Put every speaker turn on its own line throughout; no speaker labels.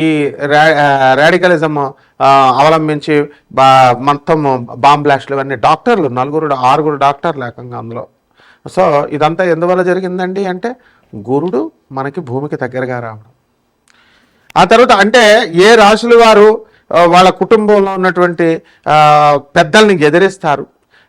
ఈ రా రాడికలిజం అవలంబించి బా మొత్తం బాంబ్ బ్లాస్ట్లు ఇవన్నీ డాక్టర్లు నలుగురు ఆరుగురు డాక్టర్లు ఏకంగా అందులో. సో ఇదంతా ఎందువల్ల జరిగిందండి అంటే గురుడు మనకి భూమికి దగ్గరగా రావడం. ఆ తర్వాత అంటే ఏ రాశుల వారు వాళ్ళ కుటుంబంలో ఉన్నటువంటి పెద్దల్ని ఎదిరిస్తారు?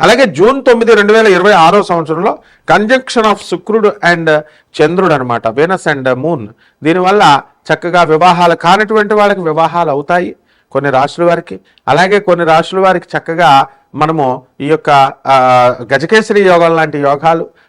అలాగే జూన్ తొమ్మిది రెండు వేల ఇరవై ఆరో సంవత్సరంలో కంజంక్షన్ ఆఫ్ శుక్రుడు అండ్ చంద్రుడు అనమాట వీనస్ అండ్ మూన్ దీనివల్ల చక్కగా వివాహాలు కానటువంటి వాళ్ళకి వివాహాలు అవుతాయి కొన్ని రాశుల వారికి. అలాగే కొన్ని రాశుల వారికి చక్కగా మనము ఈ యొక్క ఆ, గజకేసరి యోగాలు లాంటి యోగాలు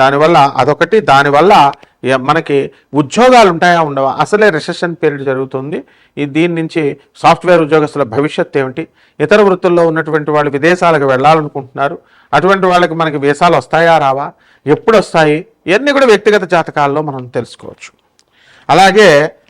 దానివల్ల అదొకటి. దానివల్ల మనకి ఉద్యోగాలు ఉంటాయా ఉండవా? అసలే రిసెషన్ పీరియడ్ జరుగుతుంది. ఈ దీని నుంచి సాఫ్ట్వేర్ ఉద్యోగస్తుల భవిష్యత్ ఏమిటి? ఇతర వృత్తుల్లో ఉన్నటువంటి వాళ్ళు విదేశాలకు వెళ్ళాలనుకుంటున్నారు. అటువంటి వాళ్ళకి మనకి వీసాలు వస్తాయా రావా? ఎప్పుడు వస్తాయి ఇవన్నీ కూడా వ్యక్తిగత జాతకాల్లో మనం తెలుసుకోవచ్చు. అలాగే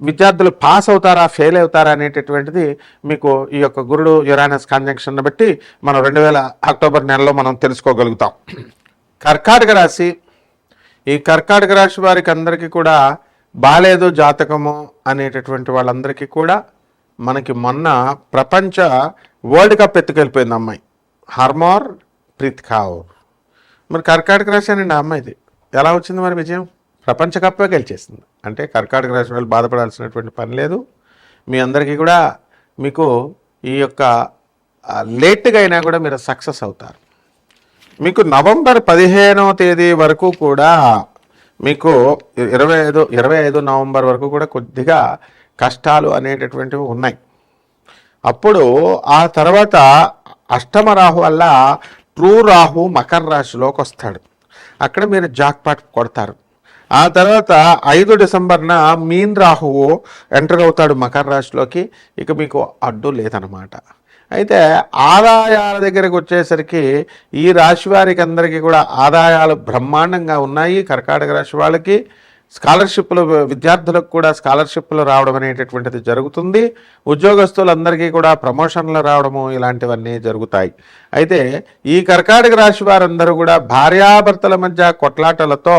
విద్యార్థులు పాస్ అవుతారా ఫెయిల్ అవుతారా అనేటటువంటిది మీకు ఈ యొక్క గురుడు యురానస్ కాంజంక్షన్ బట్టి మనం రెండు వేల అక్టోబర్ నెలలో మనం తెలుసుకోగలుగుతాం. కర్కాటక రాశి ఈ కర్కాటక రాశి వారికి అందరికీ కూడా బాలేదు జాతకము అనేటటువంటి వాళ్ళందరికీ కూడా మనకి మొన్న ప్రపంచ వరల్డ్ కప్ ఎత్తుకెళ్ళిపోయింది అమ్మాయి. హర్మోర్ ప్రీత్ కౌర్ మరి కర్కాటక రాశి అనండి అమ్మాయిది. ఎలా వచ్చింది మరి విజయం? ప్రపంచ కప్పే గెలిచేసింది. అంటే కర్కాటక రాశి వాళ్ళు బాధపడాల్సినటువంటి పని లేదు. మీ అందరికీ కూడా మీకు ఈ యొక్క లేట్గా అయినా కూడా మీరు సక్సెస్ అవుతారు. మీకు నవంబర్ పదిహేనవ తేదీ వరకు కూడా మీకు ఇరవై ఐదు ఇరవై ఐదు నవంబర్ వరకు కూడా కొద్దిగా కష్టాలు అనేటటువంటివి ఉన్నాయి. అప్పుడు ఆ తర్వాత అష్టమ రాహు వల్ల ట్రూ రాహు మకర రాశిలోకి వస్తాడు. అక్కడ మీరు జాక్పాట్ కొడతారు. ఆ తర్వాత ఐదు డిసెంబర్న మీన్ రాహువు ఎంటర్ అవుతాడు మకర రాశిలోకి. ఇక మీకు అడ్డు లేదనమాట. అయితే ఆదాయాల దగ్గరకు వచ్చేసరికి ఈ రాశి వారికి అందరికీ కూడా ఆదాయాలు బ్రహ్మాండంగా ఉన్నాయి. కర్కాటక రాశి వాళ్ళకి స్కాలర్షిప్లు విద్యార్థులకు కూడా స్కాలర్షిప్లు రావడం అనేటటువంటిది జరుగుతుంది. ఉద్యోగస్తులందరికీ కూడా ప్రమోషన్లు రావడము ఇలాంటివన్నీ జరుగుతాయి. అయితే ఈ కర్కాటక రాశి వారందరూ కూడా భార్యాభర్తల మధ్య కొట్లాటలతో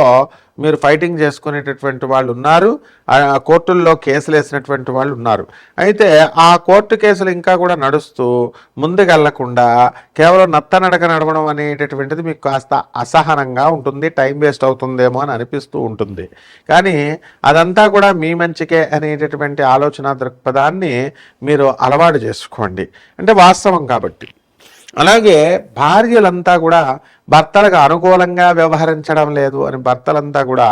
మీరు ఫైటింగ్ చేసుకునేటటువంటి వాళ్ళు ఉన్నారు. ఆ కోర్టుల్లో కేసులు వేసినటువంటి వాళ్ళు ఉన్నారు. అయితే ఆ కోర్టు కేసులు ఇంకా కూడా నడుస్తూ ముందుకెళ్ళకుండా కేవలం నత్త నడక నడవడం అనేటటువంటిది మీకు కాస్త అసహనంగా ఉంటుంది టైం వేస్ట్ అవుతుందేమో అని అనిపిస్తూ ఉంటుంది. కానీ అదంతా కూడా మీ మంచికే అనేటటువంటి ఆలోచన దృక్పథాన్ని మీరు అలవాటు చేసుకోండి. అంటే వాస్తవం కాబట్టి. అలాగే భార్యలంతా కూడా భర్తలకు అనుకూలంగా వ్యవహరించడం లేదు అని భర్తలంతా కూడా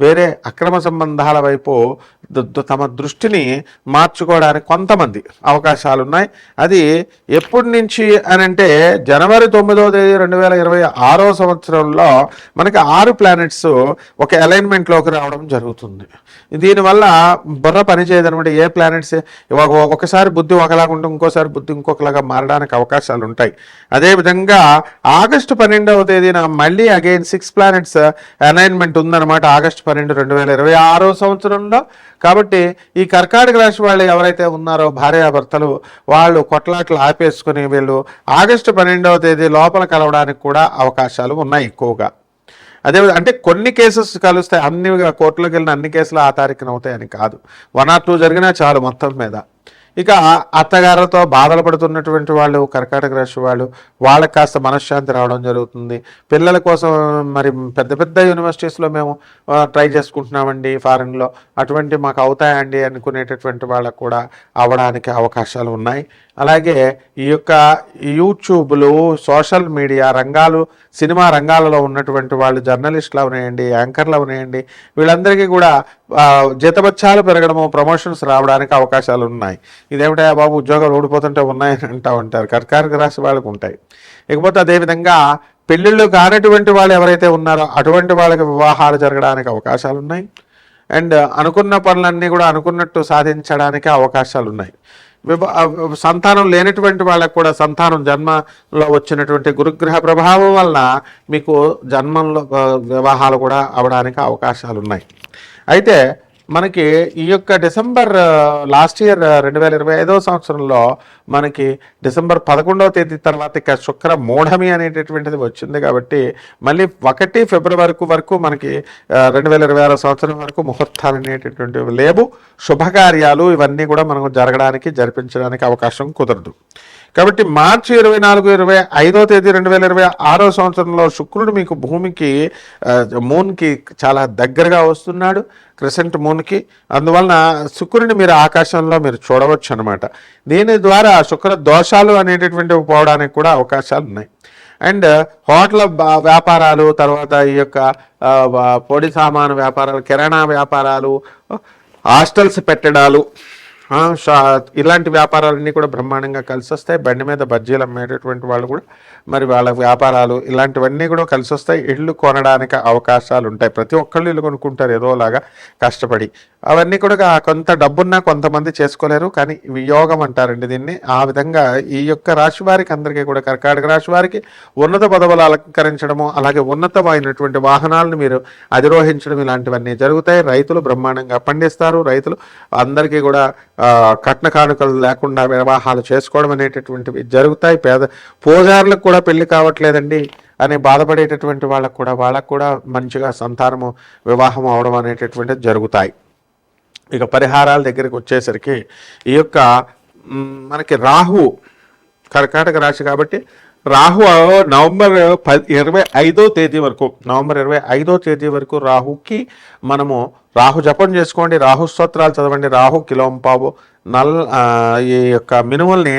వేరే అక్రమ సంబంధాల వైపు తమ దృష్టిని మార్చుకోవడానికి కొంతమంది అవకాశాలు ఉన్నాయి అది ఎప్పటి నుంచి అని అంటే జనవరి తొమ్మిదవ తేదీ రెండు వేల ఇరవై ఆరో సంవత్సరంలో మనకి ఆరు ప్లానెట్స్ ఒక అలైన్మెంట్లోకి రావడం జరుగుతుంది. దీనివల్ల బుర్ర పనిచేయదనమాట ఏ ప్లానెట్స్ ఒకసారి బుద్ధి ఒకలాగా ఉంటుంది ఇంకోసారి బుద్ధి ఇంకొకలాగా మారడానికి అవకాశాలు ఉంటాయి అదేవిధంగా ఆగస్టు పదహారవ తేదీన మళ్ళీ అగైన్ సిక్స్ ప్లానెట్స్ అలైన్మెంట్ ఉందన్నమాట ఆగస్టు పన్నెండు రెండు వేల ఇరవై ఆరో సంవత్సరంలో. కాబట్టి ఈ కర్కాటక రాశి వాళ్ళు ఎవరైతే ఉన్నారో భార్యాభర్తలు వాళ్ళు కొట్లాట్లు ఆపేసుకుని వీళ్ళు ఆగస్టు పన్నెండవ తేదీ లోపల కలవడానికి కూడా అవకాశాలు ఉన్నాయి ఎక్కువగా. అదే అంటే కొన్ని కేసెస్ కలుస్తాయి అన్ని కోర్టులోకి వెళ్ళిన అన్ని కేసులు ఆ తారీఖున అవుతాయని కాదు. వన్ ఆర్ టూ జరిగినా చాలు మొత్తం మీద. ఇక అత్తగారితో బాధలు పడుతున్నటువంటి వాళ్ళు కర్కాటక రాశి వాళ్ళు వాళ్ళకి కాస్త మనశ్శాంతి రావడం జరుగుతుంది. పిల్లల కోసం మరి పెద్ద పెద్ద యూనివర్సిటీస్లో మేము ట్రై చేసుకుంటున్నామండి ఫారెన్లో. అటువంటి మాకు అవుతాయండి అనుకునేటటువంటి వాళ్ళకు కూడా అవ్వడానికి అవకాశాలు ఉన్నాయి. అలాగే ఈ యొక్క యూట్యూబ్లు సోషల్ మీడియా రంగాలు సినిమా రంగాలలో ఉన్నటువంటి వాళ్ళు జర్నలిస్టులు అవనేయండి యాంకర్లు అవనేయండి వీళ్ళందరికీ కూడా ఆ, పెరగడము ప్రమోషన్స్ రావడానికి అవకాశాలు ఉన్నాయి. ఇదేమిటా బాబు ఉద్యోగాలు ఓడిపోతుంటే ఉన్నాయని అంటూ ఉంటారు కర్కారక రాశి వాళ్ళకు ఉంటాయి. ఇకపోతే అదేవిధంగా పెళ్ళిళ్ళు కానటువంటి వాళ్ళు ఎవరైతే ఉన్నారో అటువంటి వాళ్ళకి వివాహాలు జరగడానికి అవకాశాలు ఉన్నాయి. అండ్ అనుకున్న పనులన్నీ కూడా అనుకున్నట్టు సాధించడానికి అవకాశాలు ఉన్నాయి. సంతానం లేనటువంటి వాళ్ళకు కూడా సంతానం జన్మలో వచ్చినటువంటి గురుగ్రహ ప్రభావం వలన మీకు జన్మంలో వివాహాలు కూడా అవడానికి అవకాశాలు ఉన్నాయి. అయితే మనకి ఈ యొక్క డిసెంబర్ లాస్ట్ ఇయర్ రెండు వేల ఇరవై ఐదవ సంవత్సరంలో మనకి డిసెంబర్ పదకొండవ తేదీ తర్వాత ఇక శుక్ర మూఢమి అనేటటువంటిది వచ్చింది కాబట్టి మళ్ళీ ఒకటి ఫిబ్రవరి వరకు మనకి రెండు వేల ఇరవై ఆరో సంవత్సరం వరకు ముహూర్తాలు అనేటటువంటివి లేవు. శుభకార్యాలు ఇవన్నీ కూడా మనం జరగడానికి జరిపించడానికి అవకాశం కుదరదు. కాబట్టి మార్చి ఇరవై నాలుగు ఇరవై ఐదో తేదీ రెండు వేల ఇరవై ఆరో సంవత్సరంలో శుక్రుడు మీకు భూమికి మూన్కి చాలా దగ్గరగా వస్తున్నాడు క్రిసెంట్ మూన్కి అందువలన శుక్రుడిని మీరు ఆకాశంలో మీరు చూడవచ్చు అనమాట దీని ద్వారా శుక్ర దోషాలు అనేటటువంటివి పోవడానికి కూడా అవకాశాలు ఉన్నాయి. అండ్ హోటల్ వ్యాపారాలు తర్వాత ఈ యొక్క పొడి సామాను వ్యాపారాలు కిరాణా వ్యాపారాలు హాస్టల్స్ పెట్టడాలు ఇలాంటి వ్యాపారాలన్నీ కూడా బ్రహ్మాండంగా కలిసి వస్తాయి బండి మీద బజ్జీలు అమ్మేటటువంటి వాళ్ళు కూడా మరి వాళ్ళ వ్యాపారాలు ఇలాంటివన్నీ కూడా కలిసి వస్తాయి ఇళ్ళు కొనడానికి అవకాశాలు ఉంటాయి ప్రతి ఒక్కళ్ళు ఇల్లు కొనుక్కుంటారు ఏదోలాగా కష్టపడి. అవన్నీ కూడా కొంత డబ్బున్నా కొంతమంది చేసుకోలేరు. కానీ వియోగం అంటారండి దీన్ని. ఆ విధంగా ఈ యొక్క రాశి వారికి అందరికీ కూడా కర్కాటక రాశి వారికి ఉన్నత పదవులు అలంకరించడము అలాగే ఉన్నతమైనటువంటి వాహనాలను మీరు అధిరోహించడం ఇలాంటివన్నీ జరుగుతాయి. రైతులు బ్రహ్మాండంగా పండిస్తారు. రైతులు అందరికీ కూడా కట్న కానుకలు లేకుండా వివాహాలు చేసుకోవడం అనేటటువంటివి జరుగుతాయి. పేద పూజారులకు కూడా పెళ్ళి కావట్లేదండి అని బాధపడేటటువంటి వాళ్ళకు కూడా వాళ్ళకు కూడా మంచిగా సంతానము వివాహం అవడం అనేటటువంటివి జరుగుతాయి. ఇక పరిహారాల దగ్గరికి వచ్చేసరికి ఈ యొక్క మనకి రాహు కర్కాటక రాశి కాబట్టి రాహు నవంబర్ పది ఇరవై ఐదో తేదీ వరకు నవంబర్ ఇరవై ఐదో తేదీ వరకు రాహుకి మనము రాహు జపం చేసుకోండి రాహు స్తోత్రాలు చదవండి రాహు కిలోంపావు నల్ ఈ యొక్క మినుముల్ని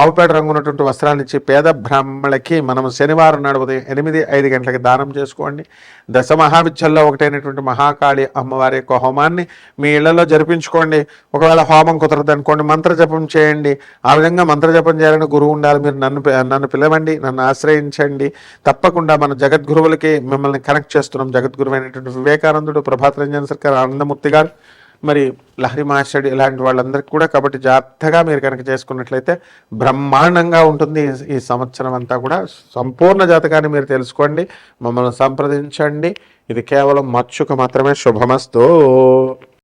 ఆవుపేట రంగు ఉన్నటువంటి వస్త్రాన్ని ఇచ్చి పేద బ్రాహ్మణులకి మనం శనివారం నాడు ఉదయం ఎనిమిది ఐదు గంటలకి దానం చేసుకోండి. దశ మహావిద్యల్లో ఒకటైనటువంటి మహాకాళి అమ్మవారి యొక్క హోమాన్ని మీ ఇళ్ళలో జరిపించుకోండి. ఒకవేళ హోమం కుదరదు అనుకోండి మంత్ర జపం చేయండి. ఆ విధంగా మంత్ర జపం చేయాలని గురువు ఉండాలి. మీరు నన్ను నన్ను పిలవండి నన్ను ఆశ్రయించండి. తప్పకుండా మన జగద్గురువులకి మిమ్మల్ని కనెక్ట్ చేస్తున్నాం. జగద్గురువు అయినటువంటి వివేకానందుడు ప్రభాత్ రంజన్ సర్కార్ ఆనందమూర్తి గారు. మరి లహరి మాస్టర్డ్ ఇలాంటి వాళ్ళందరికీ కూడా కాబట్టి జాగ్రత్తగా మీరు కనుక చేసుకున్నట్లయితే బ్రహ్మాండంగా ఉంటుంది ఈ- ఈ సంవత్సరం అంతా కూడా. సంపూర్ణ జాతకాన్ని మీరు తెలుసుకోండి మమ్మల్ని సంప్రదించండి. ఇది కేవలం మచ్చుకు మాత్రమే శుభమస్తు.